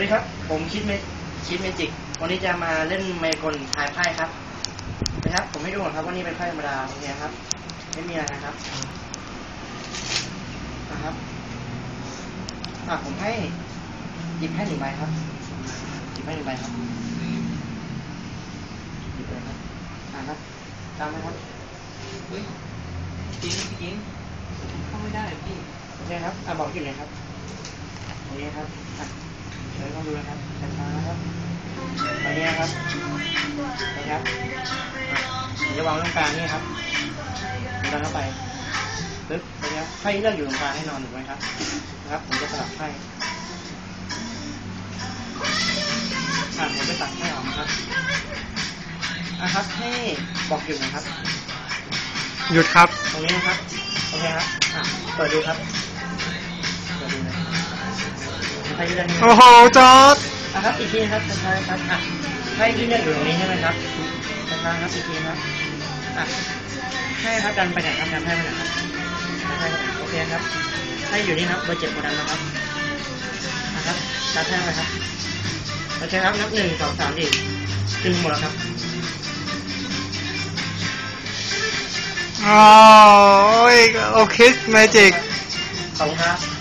วัสดีครับ ผมคิดเมคิดเมจิก วันนี้จะมาเล่นไมายกลทายไพ่ครับนะครับ ผมให้ดูก่อนครับว่านี่เป็นไพ่ธรรมดาเนี่ยครับ ไม่มีอะไรนะครับ นะครับ อะผมให้หยิบให้หนึ่งใบครับหยิบให้หนึ่งใบครับหยิบเลยครับ อะครับจำไหมครับเฮ้ยจริงจริงเข้าไม่ได้พี่โอเคครับ อะบอกอยู่ไหนครับตรงนี้ครับอะเดี๋ยวลองดูนะครับช้าๆนะครับ ตรงนี้นะครับนะครับอะผมจะวางตรงกลางนี่ครับดันเข้าไปปึ๊บตรงนี้ครับไพ่เลือกอยู่ตรงกลางให้นอนถูกไหมครับนะครับผมจะสลับไพ่อะผมจะตัดไพ่ออกนะครับอะครับให้บอกอยู่นะครับ หยุดครับ ตรงนี้นะครับโอเคครับอะเปิดดูครับเปิดดูเลยใครที่เล่นนี่โอ้โหจอร์ดอะครับอีกทีนะครับช้าๆครับอะ ให้ที่เลือกอยู่ตรงนี้ใช่ไหมครับช้าๆครับอีกทีครับอะให้ครับดันไปไหนครับดันให้ไปไหนครับดันให้ไปไหนโอเคครับ ให้อยู่นี่ครับเบอร์เจ็ดกดดันนะครับนะครับดันให้ไปครับโอเคครับนับหนึ่งสองสามดีดึงหมดแล้วครับโอ้ยโอเคเมจิกขอบคุณครับ